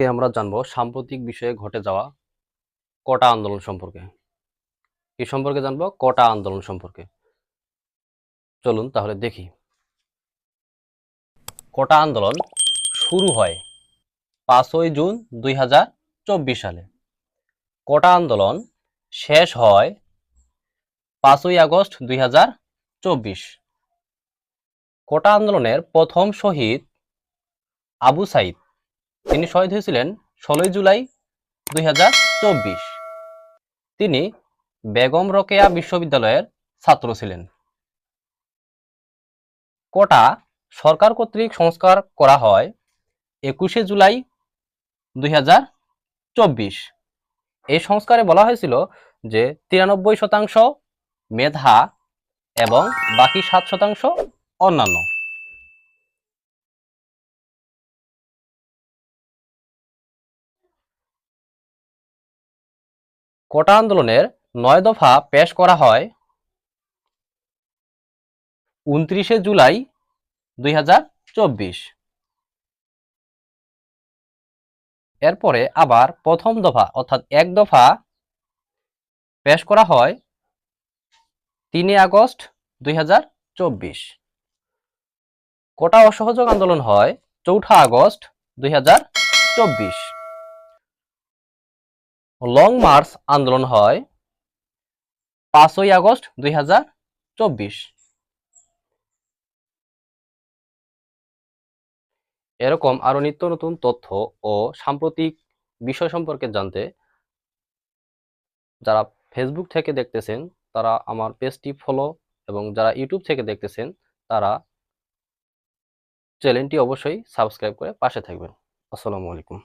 আমরা জানব সাম্প্রতিক বিষয়ে ঘটে যাওয়া কোটা আন্দোলন সম্পর্কে। কি সম্পর্কে জানব? কোটা আন্দোলন সম্পর্কে। চলুন তাহলে দেখি। কোটা আন্দোলন শুরু হয় পাঁচই জুন দুই হাজার চব্বিশ সালে। কোটা আন্দোলন শেষ হয় পাঁচই আগস্ট দুই কোটা আন্দোলনের প্রথম শহীদ আবু সাইদ। তিনি শহীদ হয়েছিলেন ষোলোই জুলাই দুই তিনি বেগম রোকেয়া বিশ্ববিদ্যালয়ের ছাত্র ছিলেন। কোটা সরকার কর্তৃক সংস্কার করা হয় একুশে জুলাই দুই হাজার চব্বিশ। এই সংস্কারে বলা হয়েছিল যে তিরানব্বই শতাংশ মেধা এবং বাকি সাত শতাংশ অন্যান্য। কোটা আন্দোলনের নয় দফা পেশ করা হয় উনত্রিশে জুলাই দুই হাজার চব্বিশ। এরপরে আবার প্রথম দফা অর্থাৎ এক দফা পেশ করা হয় তিনই আগস্ট দুই হাজার চব্বিশ। কোটা অসহযোগ আন্দোলন হয় চৌঠা আগস্ট দুই হাজার চব্বিশ। লং মার্চ আন্দোলন হয় পাঁচই আগস্ট দুই হাজার চব্বিশ। এরকম আরও নিত্য নতুন তথ্য ও সাম্প্রতিক বিষয় সম্পর্কে জানতে যারা ফেসবুক থেকে দেখতেছেন, তারা আমার পেজটি ফলো এবং যারা ইউটিউব থেকে দেখতেছেন, তারা চ্যানেলটি অবশ্যই সাবস্ক্রাইব করে পাশে থাকবেন। আসসালামু আলাইকুম।